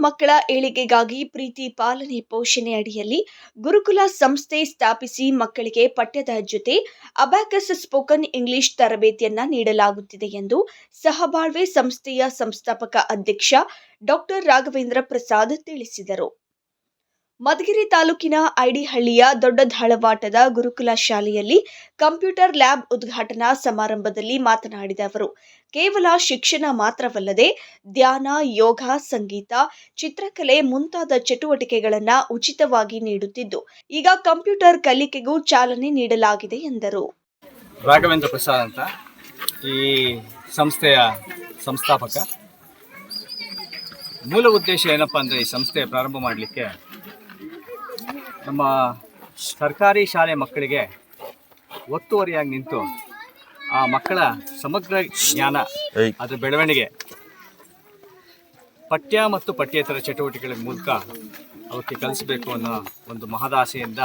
ಮಕ್ಕಳ ಏಳಿಗೆಗಾಗಿ ಪ್ರೀತಿ ಪಾಲನೆ ಪೋಷಣೆ ಅಡಿಯಲ್ಲಿ ಗುರುಕುಲ ಸಂಸ್ಥೆ ಸ್ಥಾಪಿಸಿ ಮಕ್ಕಳಿಗೆ ಪಠ್ಯದ ಜೊತೆ ಅಬ್ಯಾಕಸ್ ಸ್ಪೋಕನ್ ಇಂಗ್ಲಿಷ್ ತರಬೇತಿಯನ್ನ ನೀಡಲಾಗುತ್ತಿದೆ ಎಂದು ಸಹಬಾಳ್ವೆ ಸಂಸ್ಥೆಯ ಸಂಸ್ಥಾಪಕ ಅಧ್ಯಕ್ಷ ಡಾಕ್ಟರ್ ರಾಘವೇಂದ್ರ ಪ್ರಸಾದ್ ತಿಳಿಸಿದರು. ಮಧುಗಿರಿ ತಾಲೂಕಿನ ಐಡಿಹಳ್ಳಿಯ ದೊಡ್ಡ ಧಾಳವಾಟದ ಗುರುಕುಲ ಶಾಲೆಯಲ್ಲಿ ಕಂಪ್ಯೂಟರ್ ಲ್ಯಾಬ್ ಉದ್ಘಾಟನಾ ಸಮಾರಂಭದಲ್ಲಿ ಮಾತನಾಡಿದ ಅವರು, ಕೇವಲ ಶಿಕ್ಷಣ ಮಾತ್ರವಲ್ಲದೆ ಧ್ಯಾನ, ಯೋಗ, ಸಂಗೀತ, ಚಿತ್ರಕಲೆ ಮುಂತಾದ ಚಟುವಟಿಕೆಗಳನ್ನು ಉಚಿತವಾಗಿ ನೀಡುತ್ತಿದ್ದು, ಈಗ ಕಂಪ್ಯೂಟರ್ ಕಲಿಕೆಗೂ ಚಾಲನೆ ನೀಡಲಾಗಿದೆ ಎಂದರು. ರಾಘವೇಂದ್ರ ಪ್ರಸಾದ್ ಅಂತ ಈ ಸಂಸ್ಥೆಯ ಸಂಸ್ಥಾಪಕ. ಮೂಲ ಉದ್ದೇಶ ಏನಪ್ಪ ಅಂದರೆ ಈ ಸಂಸ್ಥೆ ಪ್ರಾರಂಭ ಮಾಡಲಿಕ್ಕೆ ನಮ್ಮ ಸರ್ಕಾರಿ ಶಾಲೆ ಮಕ್ಕಳಿಗೆ ಒತ್ತುವರಿಯಾಗಿ ನಿಂತು ಆ ಮಕ್ಕಳ ಸಮಗ್ರ ಜ್ಞಾನ ಅದರ ಬೆಳವಣಿಗೆ ಪಠ್ಯ ಮತ್ತು ಪಠ್ಯೇತರ ಚಟುವಟಿಕೆಗಳ ಮೂಲಕ ಅವಕ್ಕೆ ಕಲಿಸಬೇಕು ಅನ್ನೋ ಒಂದು ಮಹದಾಸೆಯಿಂದ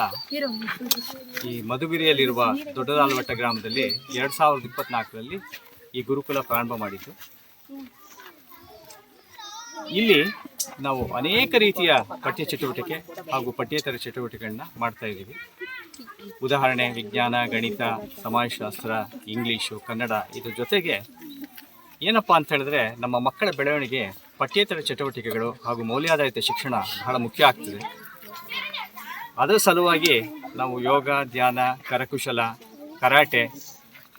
ಈ ಮಧುಗಿರಿಯಲ್ಲಿರುವ ದೊಡ್ಡದಾಲವಟ್ಟ ಗ್ರಾಮದಲ್ಲಿ ಎರಡು ಸಾವಿರದ ಇಪ್ಪತ್ನಾಲ್ಕರಲ್ಲಿ ಈ ಗುರುಕುಲ ಪ್ರಾರಂಭ ಮಾಡಿದ್ದು. ಇಲ್ಲಿ ನಾವು ಅನೇಕ ರೀತಿಯ ಪಠ್ಯ ಚಟುವಟಿಕೆ ಹಾಗೂ ಪಠ್ಯೇತರ ಚಟುವಟಿಕೆಗಳನ್ನ ಮಾಡ್ತಾ ಇದ್ದೀವಿ. ಉದಾಹರಣೆ, ವಿಜ್ಞಾನ, ಗಣಿತ, ಸಮಾಜಶಾಸ್ತ್ರ, ಇಂಗ್ಲೀಷು, ಕನ್ನಡ ಇದ್ರ ಜೊತೆಗೆ ಏನಪ್ಪ ಅಂತ ಹೇಳಿದ್ರೆ ನಮ್ಮ ಮಕ್ಕಳ ಬೆಳವಣಿಗೆ ಪಠ್ಯೇತರ ಚಟುವಟಿಕೆಗಳು ಹಾಗೂ ಮೌಲ್ಯಾಧಾರಿತ ಶಿಕ್ಷಣ ಬಹಳ ಮುಖ್ಯ ಆಗ್ತದೆ. ಅದರ ಸಲುವಾಗಿ ನಾವು ಯೋಗ, ಧ್ಯಾನ, ಕರಕುಶಲ, ಕರಾಟೆ,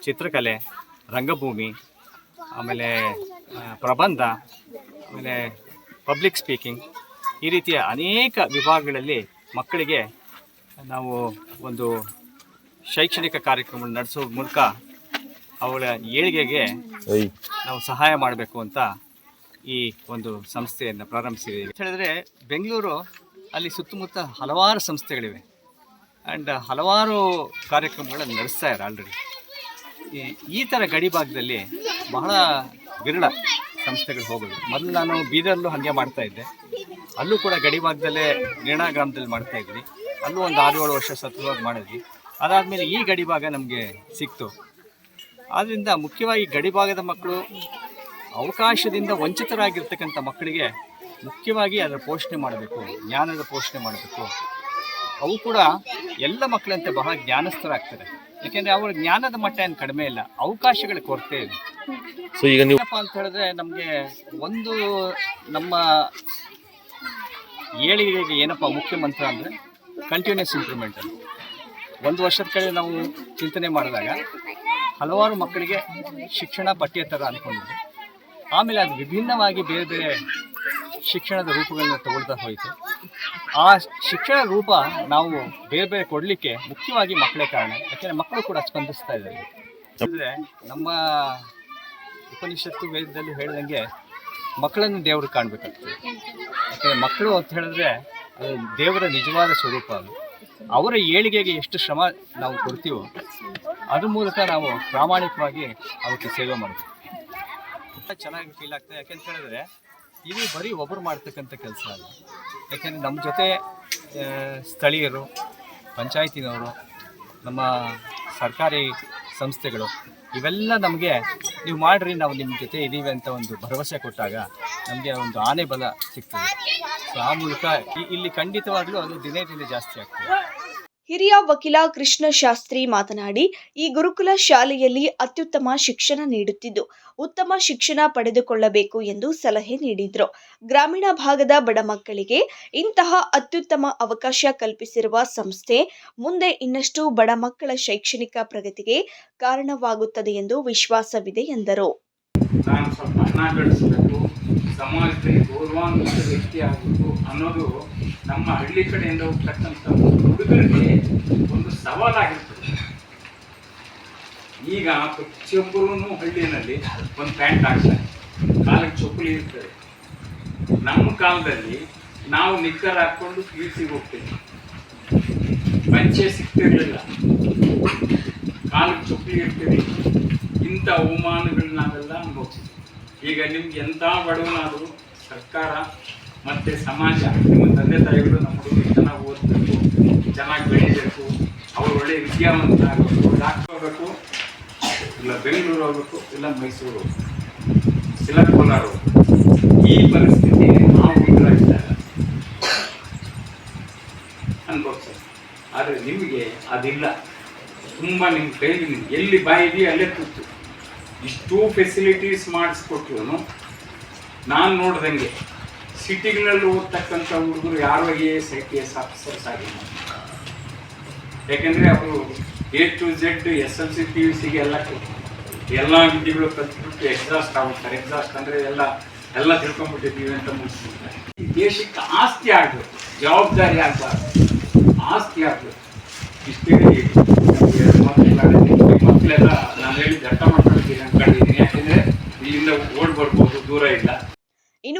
ಚಿತ್ರಕಲೆ, ರಂಗಭೂಮಿ, ಆಮೇಲೆ ಪ್ರಬಂಧ ಆಮೇಲೆ ಪಬ್ಲಿಕ್ ಸ್ಪೀಕಿಂಗ್ ಈ ರೀತಿಯ ಅನೇಕ ವಿಭಾಗಗಳಲ್ಲಿ ಮಕ್ಕಳಿಗೆ ನಾವು ಒಂದು ಶೈಕ್ಷಣಿಕ ಕಾರ್ಯಕ್ರಮ ನಡೆಸೋ ಮೂಲಕ ಅವಳ ಏಳಿಗೆಗೆ ನಾವು ಸಹಾಯ ಮಾಡಬೇಕು ಅಂತ ಈ ಒಂದು ಸಂಸ್ಥೆಯನ್ನು ಪ್ರಾರಂಭಿಸಿದ್ದೀವಿ. ಅಂತ ಹೇಳಿದ್ರೆ ಬೆಂಗಳೂರು ಅಲ್ಲಿ ಸುತ್ತಮುತ್ತ ಹಲವಾರು ಸಂಸ್ಥೆಗಳಿವೆ. ಆ್ಯಂಡ್ ಹಲವಾರು ಕಾರ್ಯಕ್ರಮಗಳನ್ನು ನಡೆಸ್ತಾ ಇದ್ದಾರೆ ಆಲ್ರೆಡಿ ಈ- ಈ ಥರ ಗಡಿ ಭಾಗದಲ್ಲಿ ಬಹಳ ವಿರಳ ಸಂಸ್ಥೆಗಳು ಹೋಗೋದು. ಮೊದಲು ನಾನು ಬೀದರ್ಲು ಹಾಗೆ ಮಾಡ್ತಾ ಇದ್ದೆ. ಅಲ್ಲೂ ಕೂಡ ಗಡಿ ಭಾಗದಲ್ಲೇ ನಿರ್ಣಾ ಗ್ರಾಮದಲ್ಲಿ ಮಾಡ್ತಾ ಇದ್ವಿ. ಅಲ್ಲೂ ಒಂದು ಆರು ಏಳು ವರ್ಷ ಸತತವಾಗಿ ಮಾಡಿದ್ವಿ. ಅದಾದಮೇಲೆ ಈ ಗಡಿ ಭಾಗ ನಮಗೆ ಸಿಕ್ತು. ಆದ್ದರಿಂದ ಮುಖ್ಯವಾಗಿ ಗಡಿ ಭಾಗದ ಮಕ್ಕಳು ಅವಕಾಶದಿಂದ ವಂಚಿತರಾಗಿರ್ತಕ್ಕಂಥ ಮಕ್ಕಳಿಗೆ ಮುಖ್ಯವಾಗಿ ಅದರ ಪೋಷಣೆ ಮಾಡಬೇಕು, ಜ್ಞಾನದ ಪೋಷಣೆ ಮಾಡಬೇಕು. ಅವು ಕೂಡ ಎಲ್ಲ ಮಕ್ಕಳಂತೆ ಬಹಳ ಜ್ಞಾನಸ್ಥರಾಗ್ತಾರೆ. ಯಾಕೆಂದರೆ ಅವರ ಜ್ಞಾನದ ಮಟ್ಟ ಏನು ಕಡಿಮೆ ಇಲ್ಲ. ಅವಕಾಶಗಳ ಕೊರತೆ ಇದೆ. ಸೊ ಈಗ ನೀವು ಏನಪ್ಪ ಅಂತ ಹೇಳಿದ್ರೆ ನಮಗೆ ಒಂದು ನಮ್ಮ ಏಳಿಗೆಗೆ ಏನಪ್ಪ ಮುಖ್ಯ ಮಂತ್ರ ಅಂದರೆ ಕಂಟಿನ್ಯೂಸ್ ಇಂಪ್ರೂವ್ಮೆಂಟ್ ಒಂದು ವರ್ಷದ ಕಡೆ ನಾವು ಚಿಂತನೆ ಮಾಡಿದಾಗ ಹಲವಾರು ಮಕ್ಕಳಿಗೆ ಶಿಕ್ಷಣ ಪಠ್ಯೇತರ ಅಂದ್ಕೊಂಡಿದ್ದೆ ಆಮೇಲೆ ಅದು ವಿಭಿನ್ನವಾಗಿ ಬೇರೆ ಬೇರೆ ಶಿಕ್ಷಣದ ರೂಪಗಳನ್ನ ತಗೊಳ್ತಾ ಹೋಯಿತು. ಆ ಶಿಕ್ಷಣ ರೂಪ ನಾವು ಬೇರೆ ಬೇರೆ ಕೊಡಲಿಕ್ಕೆ ಮುಖ್ಯವಾಗಿ ಮಕ್ಕಳೇ ಕಾರಣ. ಯಾಕೆಂದರೆ ಮಕ್ಕಳು ಕೂಡ ಸ್ಪಂದಿಸ್ತಾ ಇದ್ದಾರೆ. ಅಂದರೆ ನಮ್ಮ ಉಪನಿಷತ್ತು ವೇದದಲ್ಲಿ ಹೇಳಿದಂಗೆ ಮಕ್ಕಳನ್ನು ದೇವರು ಕಾಣಬೇಕಾಗ್ತದೆ. ಯಾಕಂದರೆ ಮಕ್ಕಳು ಅಂತ ಹೇಳಿದ್ರೆ ಅದು ದೇವರ ನಿಜವಾದ ಸ್ವರೂಪ ಅದು. ಅವರ ಏಳಿಗೆಗೆ ಎಷ್ಟು ಶ್ರಮ ನಾವು ಕೊಡ್ತೀವೋ ಅದ್ರ ಮೂಲಕ ನಾವು ಪ್ರಾಮಾಣಿಕವಾಗಿ ಅವಕ್ಕೆ ಸೇವೆ ಮಾಡ್ತೀವಿ. ಚೆನ್ನಾಗಿ ಫೀಲ್ ಆಗ್ತದೆ. ಯಾಕೆಂತ ಹೇಳಿದ್ರೆ ಇದು ಬರೀ ಒಬ್ಬರು ಮಾಡ್ತಕ್ಕಂಥ ಕೆಲಸ ಅಲ್ಲ. ಯಾಕೆಂದರೆ ನಮ್ಮ ಜೊತೆ ಸ್ಥಳೀಯರು, ಪಂಚಾಯತಿನವರು, ನಮ್ಮ ಸರ್ಕಾರಿ ಸಂಸ್ಥೆಗಳು, ಇವೆಲ್ಲ ನಮಗೆ ನೀವು ಮಾಡ್ರಿ, ನಾವು ನಿಮ್ಮ ಜೊತೆ ಇದ್ದೀವಿ ಅಂತ ಒಂದು ಭರವಸೆ ಕೊಟ್ಟಾಗ ನಮಗೆ ಒಂದು ಆನೆ ಬಲ ಸಿಗ್ತದೆ. ಸೊ ಆ ಮೂಲಕ ಇಲ್ಲಿ ಖಂಡಿತವಾಗ್ಲೂ ಅದು ದಿನೇ ದಿನೇ ಜಾಸ್ತಿ ಆಗ್ತದೆ. ಹಿರಿಯ ವಕೀಲ ಕೃಷ್ಣ ಶಾಸ್ತ್ರಿ ಮಾತನಾಡಿ, ಈ ಗುರುಕುಲ ಶಾಲೆಯಲ್ಲಿ ಅತ್ಯುತ್ತಮ ಶಿಕ್ಷಣ ನೀಡುತ್ತಿದ್ದು, ಉತ್ತಮ ಶಿಕ್ಷಣ ಪಡೆದುಕೊಳ್ಳಬೇಕು ಎಂದು ಸಲಹೆ ನೀಡಿದರು. ಗ್ರಾಮೀಣ ಭಾಗದ ಬಡ ಮಕ್ಕಳಿಗೆ ಇಂತಹ ಅತ್ಯುತ್ತಮ ಅವಕಾಶ ಕಲ್ಪಿಸಿರುವ ಸಂಸ್ಥೆ ಮುಂದೆ ಇನ್ನಷ್ಟು ಬಡ ಮಕ್ಕಳ ಶೈಕ್ಷಣಿಕ ಪ್ರಗತಿಗೆ ಕಾರಣವಾಗುತ್ತದೆ ಎಂದು ವಿಶ್ವಾಸವಿದೆ ಎಂದರು. ಸಮಾಜದಲ್ಲಿ ಗೌರವಾನ್ವಿತ ವ್ಯಕ್ತಿ ಆಗಬೇಕು ಅನ್ನೋದು ನಮ್ಮ ಹಳ್ಳಿ ಕಡೆಯಿಂದ ಹೋಗ್ತಕ್ಕಂಥ ಹುಡುಗರಿಗೆ ಒಂದು ಸವಾಲಾಗಿರ್ತದೆ. ಈಗ ಪ್ರತಿಯೊಬ್ಬರೂ ಹಳ್ಳಿಯಲ್ಲಿ ಒಂದು ಪ್ಯಾಂಟ್ ಹಾಕ್ತಾರೆ ಕಾಲಕ್ಕೆ ಚಪ್ಪಲಿ ಇರ್ತದೆ. ನಮ್ಮ ಕಾಲದಲ್ಲಿ ನಾವು ನಿಕ್ಕರ್ ಹಾಕ್ಕೊಂಡು ಕೀರ್ತಿಗೆ ಹೋಗ್ತೇವೆ. ಪಂಚೆ ಸಿಗ್ತಿರ್ಲಿಲ್ಲ ಕಾಲಕ್ಕೆ ಚಪ್ಪಲಿ ಇರ್ತೀವಿ ಇಂಥ ಅವಮಾನಗಳನ್ನ ನಾವೆಲ್ಲ ಅನುಭವಿಸ್ತೀವಿ ಈಗ ನಿಮ್ಗೆ ಎಂಥ ಬಡವನಾದರೂ ಸರ್ಕಾರ ಮತ್ತು ಸಮಾಜ, ನಿಮ್ಮ ತಂದೆ ತಾಯಿಗಳು ನಮ್ಮ ಹುಡುಗರು ಚೆನ್ನಾಗಿ ಓದಬೇಕು, ಚೆನ್ನಾಗಿ ಬೆಳೀಬೇಕು, ಅವರು ಒಳ್ಳೆಯ ವಿದ್ಯಾವಂತ ಆಗಬೇಕು ಡಾಕ್ಟರ್ ಹೋಗಬೇಕು ಇಲ್ಲ ಬೆಂಗಳೂರು ಹೋಗ್ಬೇಕು ಇಲ್ಲ ಮೈಸೂರು ಇಲ್ಲ ಕೋಲಾರ ಈ ಪರಿಸ್ಥಿತಿ ನಾವು ಇದ್ರಾಗಿದ್ದಾಗ ಅನ್ಬೋದು ಸರ್. ಆದರೆ ನಿಮಗೆ ಅದಿಲ್ಲ. ತುಂಬ ನಿಮ್ಮ ಕೈಲಿ ಎಲ್ಲಿ ಬಾಯಿ ಅಲ್ಲೇ ಕೂತು. ಇಷ್ಟೂ ಫೆಸಿಲಿಟೀಸ್ ಮಾಡಿಸ್ಕೊಟ್ರು ನಾನು ನೋಡ್ದಂಗೆ ಸಿಟಿಗಳಲ್ಲಿ ಓದ್ತಕ್ಕಂಥ ಹುಡುಗರು ಯಾರು A S, I P S officers ಆಗಿಲ್ಲ. ಯಾಕೆಂದರೆ ಅವರು A to Z S L C P U ಸಿಗೆ ಎಲ್ಲ ಎಲ್ಲ ವಿದ್ಯೆಗಳು ಕಲ್ತ್ಬಿಟ್ಟು ಎಕ್ಸಾಸ್ಟ್ ಆಗ್ಬಿಡ್ತಾರೆ. ಎಕ್ಸಾಸ್ಟ್ ಅಂದರೆ ಎಲ್ಲ ಎಲ್ಲ ತಿಳ್ಕೊಂಡ್ಬಿಟ್ಟಿದ್ದೀವಿ ಅಂತ ಮುಗಿಸ್ಬಿಡ್ತಾರೆ. ದೇಶಕ್ಕೆ ಆಸ್ತಿ ಆಗಬೇಕು, ಜವಾಬ್ದಾರಿ ಆಗಬಾರ್ದು. ಆಸ್ತಿ ಆಗಬೇಕು. ಇಷ್ಟೇ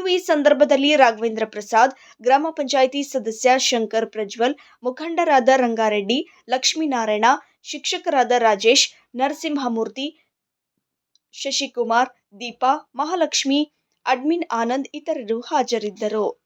ಈ ಸಂದರ್ಭದಲ್ಲಿ ರಾಘವೇಂದ್ರ ಪ್ರಸಾದ್, ಗ್ರಾಮ ಪಂಚಾಯಿತಿ ಸದಸ್ಯ ಶಂಕರ್ ಪ್ರಜ್ವಲ್, ಮುಖಂಡರಾದ ರಂಗಾರೆಡ್ಡಿ, ಲಕ್ಷ್ಮೀನಾರಾಯಣ, ಶಿಕ್ಷಕರಾದ ರಾಜೇಶ್, ನರಸಿಂಹಮೂರ್ತಿ, ಶಶಿಕುಮಾರ್, ದೀಪಾ, ಮಹಾಲಕ್ಷ್ಮಿ, ಅಡ್ಮಿನ್ ಆನಂದ್ ಇತರರು ಹಾಜರಿದ್ದರು.